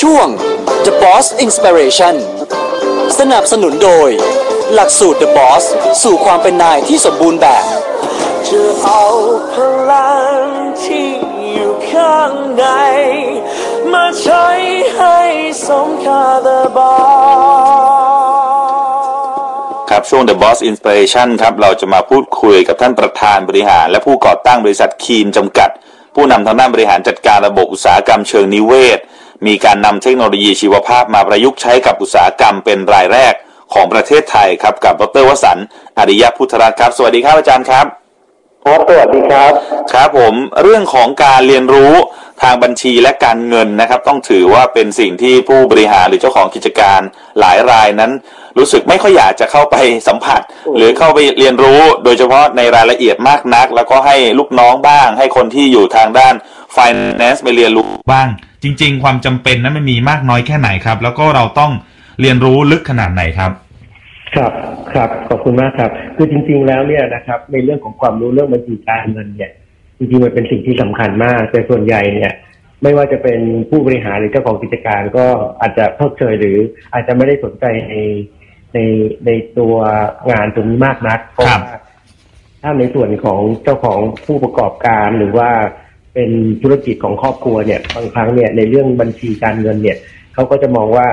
ช่วง The Boss Inspiration สนับสนุนโดย หลักสูตร The Boss สู่ความเป็นนายที่สมบูรณ์แบบจะเอาพลังที่อยู่ข้างใน มาใช้ให้สมค่า The Boss ครับช่วง The Boss Inspiration ครับเราจะมาพูดคุยกับท่านประธานบริหาร และผู้ก่อตั้งบริษัทคีนจำกัด ผู้นำทางด้านบริหารจัดการระบบอุตสาหกรรมเชิงนิเวศ มีการนำเทคโนโลยีชีวภาพมาประยุกต์ใช้กับอุตสาหกรรมเป็นรายแรกของประเทศไทยครับกับดรวสันต์อริยพุทธรัตน์ครับ สวัสดีครับอาจารย์ครับ ครับสวัสดีครับครับผมเรื่องของการเรียนรู้ทางบัญชีและการเงินนะครับ ต้องถือว่าเป็นสิ่งที่ผู้บริหารหรือเจ้าของกิจการหลายรายนั้น รู้สึกไม่ค่อยอยากจะเข้าไปสัมผัส หรือเข้าไปเรียนรู้โดยเฉพาะในรายละเอียดมากนัก แล้วก็ให้ลูกน้องบ้าง ให้คนที่อยู่ทางด้าน finance ไปเรียนรู้บ้าง จริง ๆ ความจำเป็นนั้นมันมีมากน้อยแค่ไหนครับ แล้วก็เราต้องเรียนรู้ลึกขนาดไหนครับ ครับ ครับขอบคุณมากครับ คือจริง ๆ แล้วเนี่ยนะครับในเรื่องของความรู้เรื่องบัญชีการเงินเนี่ยจริงๆมันเป็นสิ่งที่สำคัญมาก แต่ส่วนใหญ่เนี่ยไม่ว่าจะเป็นผู้บริหารหรือเจ้าของกิจการก็อาจจะเพิกเฉยหรือ อาจจะไม่ได้สนใจในในในตัวงานตรงนี้มากนักเพราะครับว่าถ้าในส่วนของเจ้าของผู้ประกอบการหรือว่าเป็นธุรกิจของครอบครัวเนี่ยบางครั้งเนี่ยในเรื่องบัญชีการเงินเนี่ยเขาก็จะมองว่า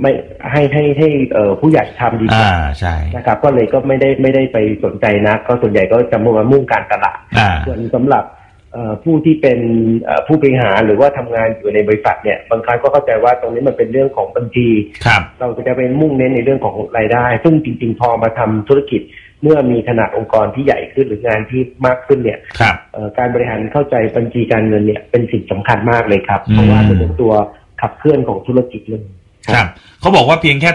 ไม่ให้ให้ให้เอ่อผู้ใหญ่ทำดีกอ่าว่าใช่ นะครับ ก็เลยก็ไม่ได้ไม่ได้ไปสนใจนะก็ส่วนใหญ่ก็จะมุ่งมามุ่งการตลาดอ่า ส่วนสำหรับเอ่อผู้ที่เป็นเอ่อผู้บริหารหรือว่าทำงานอยู่ในบริษัทเนี่ยบางครั้งก็เข้าใจว่าตรงนี้มันเป็นเรื่องของบัญชี ครับเราจะไปมุ่งเน้นในเรื่องของรายได้ ซึ่งจริง ๆ พอมาทำธุรกิจ เมื่อมีขนาดองค์กรที่ใหญ่ขึ้นหรืองานที่มากขึ้นเนี่ยครับ เอ่อการบริหารเข้าใจบัญชีการเงินเนี่ยเป็นสิ่งสำคัญมากเลยครับอืมเพราะว่าจะเป็นตัวขับเคลื่อนของธุรกิจเลย ครับเขาบอกว่าเพียงแค่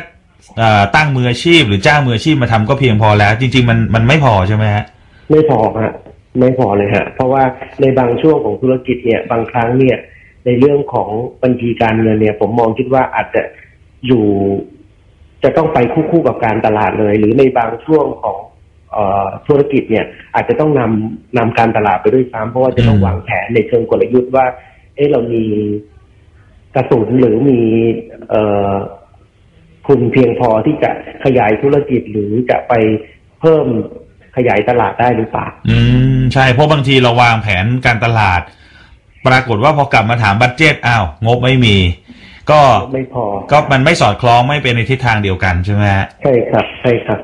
เอ่อตั้งมืออาชีพ หรือจ้างมืออาชีพมาทำก็เพียงพอแล้ว จริง ๆ มันมันไม่พอใช่ไหมฮะไม่พอฮะไม่พอเลยฮะ เพราะว่าในบางช่วงของธุรกิจเนี่ย บางครั้งเนี่ย ในเรื่องของบัญชีการเงินเนี่ย ผมมองคิดว่าอาจจะอยู่จะต้องไปคู่ๆกับการตลาดเลย หรือในบางช่วงของเอ่อธุรกิจเนี่ย อาจจะต้องนำนำการตลาดไปด้วยซ้ำเพราะว่าจะต้องอืมวางแผนในเชิงกลยุทธ์ว่า เอ๊ะเรามี กระสุนหรือมีเอ่อทุนเพียงพอที่จะขยายธุรกิจหรือจะไปเพิ่มขยายตลาดได้หรือเปล่า อืม ใช่ เพราะบางทีเราวางแผนการตลาด ปรากฏว่าพอกลับมาถามบัตเจตอ้าว งบไม่มี ก็ไม่พอ ก็มันไม่สอดคล้องไม่เป็นในทิศทางเดียวกันใช่ไหมฮะใช่ครับ ใช่ครับ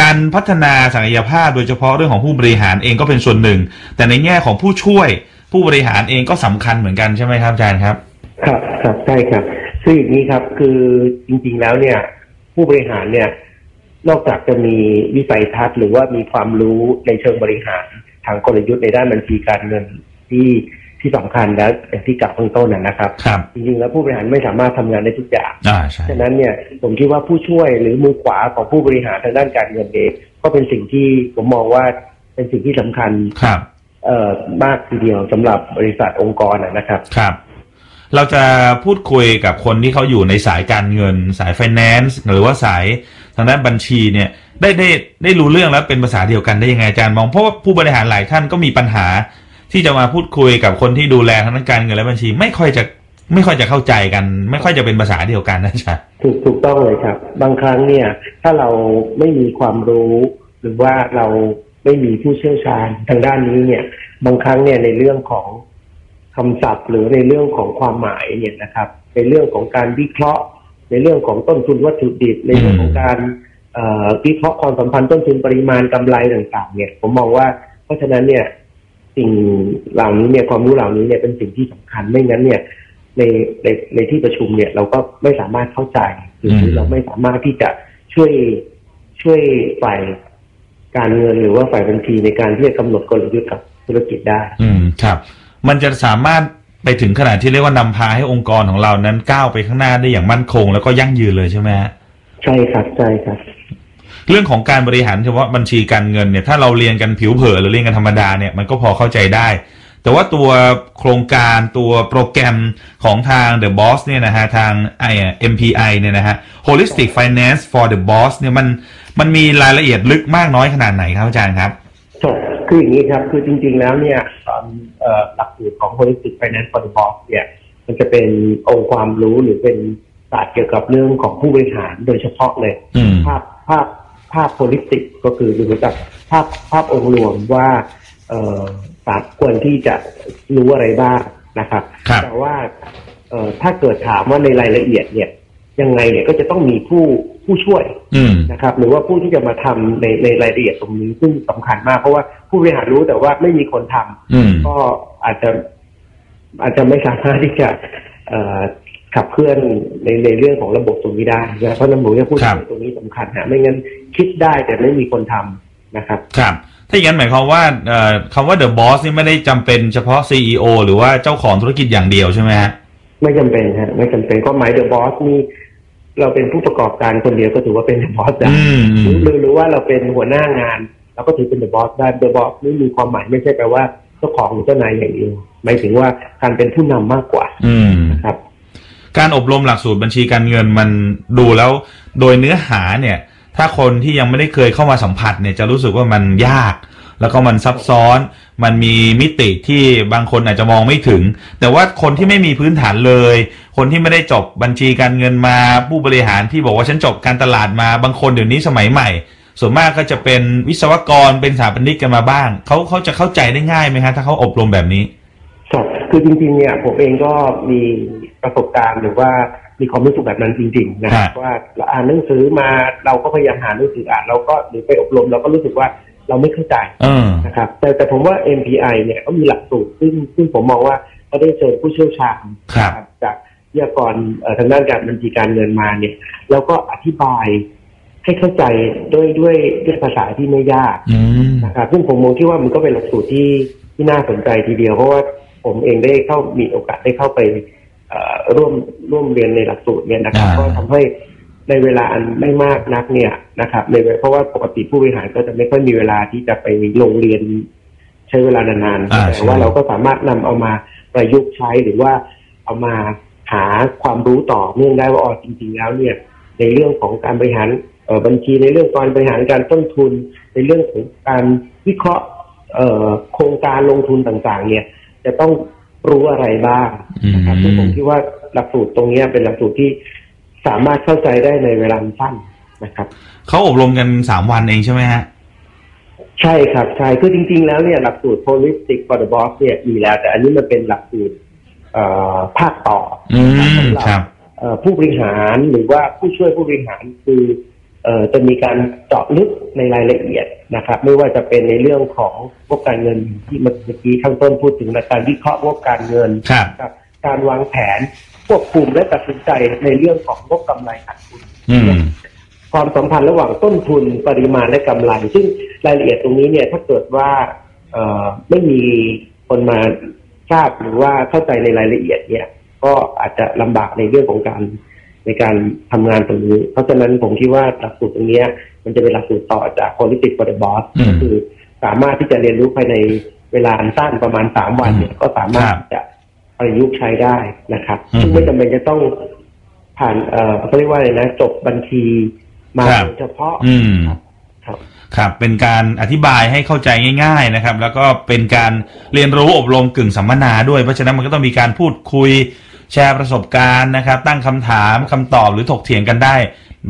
การพัฒนาศักยภาพโดยเฉพาะเรื่องของผู้บริหารเองก็เป็นส่วนหนึ่ง แต่ในแง่ของผู้ช่วยผู้บริหารเองก็สำคัญเหมือนกันใช่ไหมครับอาจารย์ครับ ครับครับใช่ครับ คืออย่างนี้ครับคือจริงๆแล้วเนี่ย ผู้บริหารเนี่ย นอกจากจะมีวิสัยทัศน์หรือว่ามีความรู้ในเชิงบริหารทางกลยุทธ์ในด้านบัญชีการเงินที่ที่สำคัญแล้วอย่างที่กล่าวข้างต้นนะนะครับครับจริงๆแล้วผู้บริหารไม่สามารถทำงานได้ทุกอย่างอ่าใช่ฉะนั้นเนี่ยผมคิดว่าผู้ช่วยหรือมือขวาของผู้บริหารทางด้านการเงินเองก็เป็นสิ่งที่ผมมองว่าเป็นสิ่งที่สำคัญครับ เอ่อมากทีเดียวสำหรับบริษัทองค์กรนะนะครับครับ เราจะพูดคุยกับคนที่เขาอยู่ในสายการเงิน สาย finance หรือว่าสายทางด้านบัญชีเนี่ยได้ได้ได้รู้เรื่องแล้วเป็นภาษาเดียวกันได้ยังไงอาจารย์มองเพราะว่าผู้บริหารหลายท่านก็มีปัญหา ที่จะมาพูดคุยกับคนที่ดูแลทางด้านการเงินและบัญชี ไม่ค่อยจะไม่ค่อยจะเข้าใจกัน ไม่ค่อยจะเป็นภาษาเดียวกันนะจารย์ถูกถูกต้องเลยครับ บางครั้งเนี่ย ถ้าเราไม่มีความรู้ หรือว่าเราไม่มีผู้เชี่ยวชาญทางด้านนี้เนี่ย บางครั้งเนี่ยในเรื่องของ คำศัพท์หรือในเรื่องของความหมายเนี่ยนะครับ ในเรื่องของการวิเคราะห์ ในเรื่องของต้นทุนวัตถุดิบในเรื่องของการเอ่อวิเคราะห์ความสัมพันธ์ต้นทุนปริมาณกำไรต่าง ๆ เนี่ย ผมมองว่า เพราะฉะนั้นเนี่ย สิ่งเหล่านี้เนี่ยความรู้เหล่านี้เนี่ยเป็นสิ่งที่สำคัญไม่งั้นเนี่ยในในในที่ประชุมเนี่ย เราก็ไม่สามารถเข้าใจหรืออืมเราไม่สามารถที่จะช่วยช่วยฝ่ายการเงินหรือว่าฝ่ายบัญชีในการที่จะกำหนดกลยุทธ์กับธุรกิจได้ อืมครับ มันจะสามารถไปถึงขนาดที่เรียกว่านำพาให้องค์กรของเรานั้นก้าวไปข้างหน้าได้อย่างมั่นคง แล้วก็ยั่งยืนเลยใช่ไหมฮะใช่ครับใช่ครับ เรื่องของการบริหารเฉพาะบัญชีการเงินเนี่ยถ้าเราเรียนกันผิวเผินหรือเรียนกันธรรมดาเนี่ยมันก็พอเข้าใจได้ แต่ว่าตัวโครงการตัวโปรแกรมของทาง The Boss เนี่ยนะฮะทางไอ MPI เนี่ยนะฮะ Holistic Finance for the Boss เนี่ยมันมันมีรายละเอียดลึกมากน้อยขนาดไหนครับอาจารย์ครับ ครับคืออย่างนี้ครับ คือจริง ๆ แล้วเนี่ยตอนเอ่อหลักสูตรของ Holistic Finance for the Boss เนี่ยมันจะเป็นองค์ความรู้หรือเป็นศาสตร์เกี่ยวกับเรื่องของผู้บริหารโดยเฉพาะเลยอืมภาพภาพภาพ holistic ก็คือดูจากภาพภาพองค์รวมว่าเอ่อศาสตร์ควรที่จะรู้อะไรบ้างนะครับครับแต่ว่าเอ่อถ้าเกิดถามว่าในรายละเอียดเนี่ย ยังไงเนี่ยก็จะต้องมีผู้ผู้ช่วยอืมนะครับ หรือว่าผู้ที่จะมาทำในในรายละเอียดตรงนี้ซึ่งสำคัญมาก เพราะว่าผู้บริหารรู้แต่ว่าไม่มีคนทำอืมก็อาจจะอาจจะไม่สามารถที่จะเอ่อขับเคลื่อนในในเรื่องของระบบตรงนี้ได้นะเพราะฉะนั้นผมจะพูดครับตรงนี้สำคัญนะไม่งั้นคิดได้แต่ไม่มีคนทำนะครับ ครับ ถ้าอย่างนั้นหมายความว่าเอ่อคำว่า the boss นี่ไม่ได้จำเป็นเฉพาะ CEO หรือว่าเจ้าของธุรกิจอย่างเดียวใช่ไหมฮะ ไม่จำเป็นฮะ ไม่จำเป็นก็หมายเดอะบอสนี่เราเป็นผู้ประกอบการคนเดียวก็ถือว่าเป็นเดอะบอสได้อืมอืมหรือหรือว่าเราเป็นหัวหน้างานเราก็ถือเป็นเดอะบอสได้เดอะบอสนี่มีความหมายไม่ใช่แปลว่าเจ้าของหรือเจ้านายอย่างเดียวหมายถึงว่าการเป็นผู้นำมากกว่า อืมนะครับ การอบรมหลักสูตรบัญชีการเงินมันดูแล้ว โดยเนื้อหาเนี่ย ถ้าคนที่ยังไม่ได้เคยเข้ามาสัมผัสเนี่ยจะรู้สึกว่ามันยาก แล้วก็มันซับซ้อน มันมีมิติที่บางคนอาจจะมองไม่ถึง แต่ว่าคนที่ไม่มีพื้นฐานเลย คนที่ไม่ได้จบบัญชีการเงินมาผู้บริหารที่บอกว่าฉันจบการตลาดมาบางคนเดี๋ยวนี้สมัยใหม่ ส่วนมากก็จะเป็นวิศวกรเป็นสถาปนิกกันมาบ้างเขาเขาจะเข้าใจได้ง่ายไหมฮะถ้าเขาอบรมแบบนี้ครับคือจริงๆเนี่ยผมเองก็มีประสบการณ์หรือว่ามีความรู้สึกแบบนั้นจริงๆนะครับฮะว่าเราอ่านหนังสือมาเราก็พยายามหาหนังสืออ่านเราก็หรือไปอบรมเราก็รู้สึกว่า เราไม่เข้าใจเออนะครับ แต่แต่ผมว่า MPI เนี่ยก็มีหลักสูตรซึ่งซึ่งผมมองว่าเขาได้เชิญผู้เชี่ยวชาญครับนะจากวิทยากรเอ่อทางด้านการบัญชีการเงินมาเนี่ย แล้วก็อธิบายให้เข้าใจด้วยด้วยด้วยภาษาที่ไม่ยากอืมนะครับซึ่งผมมองที่ว่ามันก็เป็นหลักสูตรที่ที่น่าสนใจทีเดียว เพราะว่าผมเองได้เข้ามีโอกาสได้เข้าไปเอ่อร่วมร่วมเรียนในหลักสูตรเนี่ยนะครับอ่าก็ทำให้ ในเวลาอันไม่มากนักเนี่ยนะครับในเวลาเพราะว่าปกติผู้บริหารก็จะไม่ค่อยมีเวลาที่จะไปลงเรียน ใช้เวลานานอ่าๆแต่ใช่ว่าเราก็สามารถนำเอามาประยุกต์ใช้หรือว่าเอามาหาความรู้ต่อเนื่องได้ว่าอ๋อจริง ๆ แล้วเนี่ย ในเรื่องของการบริหารเอ่อบัญชีในเรื่องการบริหารการต้นทุน ในเรื่องของการวิเคราะห์เอ่อโครงการลงทุนต่างๆ เนี่ย จะต้องรู้อะไรบ้างนะครับอืมซึ่งผมคิดว่าหลักสูตรตรงเนี้ยเป็นหลักสูตรที่ สามารถเข้าใจได้ในเวลาสั้นนะครับเขาอบรมกันสามวันเองใช่ไหมฮะใช่ครับใช่คือจริง ๆ แล้วเนี่ยหลักสูตร holistic for the boss เนี่ยมีแล้ว แต่อันนี้มันเป็นหลักสูตรเอ่อภาคต่ออืมสำหรับครับเอ่อผู้บริหารหรือว่าผู้ช่วยผู้บริหารคือเอ่อจะมีการเจาะลึกในรายละเอียดนะครับ ไม่ว่าจะเป็นในเรื่องของงบการเงินที่เมื่อกี้ข้างต้นพูดถึงนะการวิเคราะห์งบการเงินครับกับการวางแผน ควบคุมและตัดสินใจในเรื่องของงบกำไรขาดทุนอืมความสัมพันธ์ระหว่างต้นทุนปริมาณและกำไร ซึ่งรายละเอียดตรงนี้เนี่ยถ้าเกิดว่าเอ่อไม่มีคนมาทราบหรือว่าเข้าใจในรายละเอียดเนี่ย ก็อาจจะลำบากในเรื่องของการในการทำงานตรงนี้ เพราะฉะนั้นผมคิดว่าหลักสูตรตรงเนี้ยมันจะเป็นหลักสูตรต่อจาก Politics for the Boss อืมก็คือสามารถที่จะเรียนรู้ภายในเวลาอันสั้นประมาณสามวันเนี่ยก็สามารถครับจะ ประยุกต์ใช้ได้นะครับอืมซึ่งไม่จำเป็นจะต้องผ่านเอ่อเขาเรียกว่าอะไรนะจบบัญชีมาครับโดยเฉพาะอืม ครับ ครับ เป็นการอธิบายให้เข้าใจง่าย ๆนะครับ แล้วก็เป็นการเรียนรู้อบรมกึ่งสัมมนาด้วย เพราะฉะนั้นมันก็ต้องมีการพูดคุยแชร์ประสบการณ์นะครับ ตั้งคำถามคำตอบหรือถกเถียงกันได้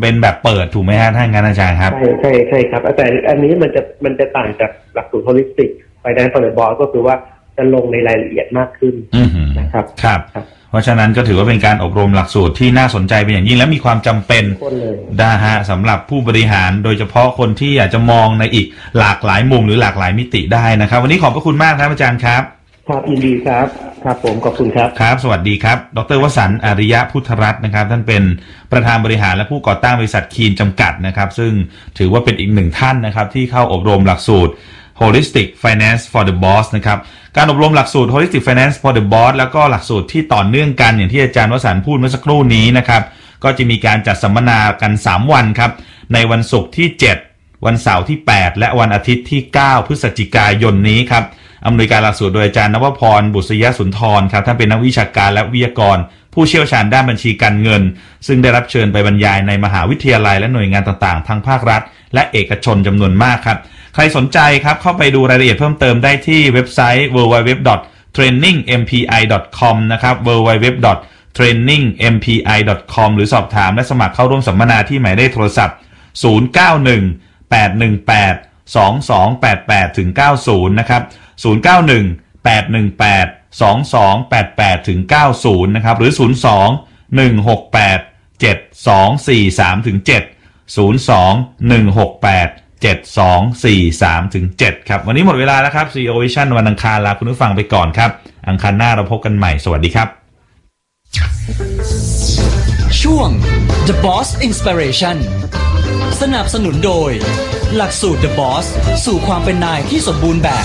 เป็นแบบเปิดถูกไหมฮะท่านงานอาจารย์ครับ ใช่ใช่ใช่ครับ แต่อันนี้มันจะมันจะต่างจากหลักสูตร holistic ไปได้ฟอร์บอลก็คือว่า จะลงในรายละเอียดมากขึ้นอือหือนะครับครับครับ เพราะฉะนั้นก็ถือว่าเป็นการอบรมหลักสูตรที่น่าสนใจเป็นอย่างยิ่งและมีความจำเป็นคนเลยนะฮะสำหรับผู้บริหารโดยเฉพาะคนที่อยากจะมองในอีกหลากหลายมุมหรือหลากหลายมิติได้นะครับ วันนี้ขอบพระคุณมากครับอาจารย์ครับครับยินดีครับครับผมขอบคุณครับครับ สวัสดีครับ ดรวสันต์อาริยะพุทธรัตน์นะครับ ท่านเป็นประธานบริหารและผู้ก่อตั้งบริษัทคีนจำกัดนะครับ ซึ่งถือว่าเป็นอีกหนึ่งท่านนะครับ ที่เข้าอบรมหลักสูตร Holistic Finance for the Boss นะครับ การอบรมหลักสูตร Holistic Finance for the Boss แล้วก็หลักสูตรที่ต่อเนื่องกันอย่างที่อาจารย์วสันพูดเมื่อสักครู่นี้นะครับ ก็จะมีการจัดสัมมนากัน 3 วันครับ ในวันศุกร์ที่ 7 วันเสาร์ที่ 8 และวันอาทิตย์ที่ 9 พฤศจิกายนนี้ครับ อำนวยการหลักสูตรโดยอาจารย์นวพรบุษยสุนทรครับท่านเป็นนักวิชาการและวิทยากร ผู้เชี่ยวชาญด้านบัญชีการเงิน ซึ่งได้รับเชิญไปบรรยายในมหาวิทยาลัยและหน่วยงานต่างๆ ทั้งภาครัฐ และเอกชนจำนวนมากครับ ใครสนใจครับเข้าไปดูรายละเอียดเพิ่มเติมได้ที่เว็บไซต์ www.trainingmpi.com นะครับ www trainingmpi.com หรือสอบถามและสมัครเข้าร่วมสัมมนาที่หมายเลขโทรศัพท์ 091 818 2288ถึง90 นะครับ 091 818 2288ถึง90 นะครับ หรือ 02 168 7243ถึง7 02 168 7243ถึง7ครับ วันนี้หมดเวลาแล้วครับ CEO Vision วันอังคารลาคุณผู้ฟังไปก่อนครับ อังคารหน้าเราพบกันใหม่ สวัสดีครับ ช่วง The Boss Inspiration สนับสนุนโดย หลักสูตร The Boss สู่ความเป็นนายที่สมบูรณ์แบบ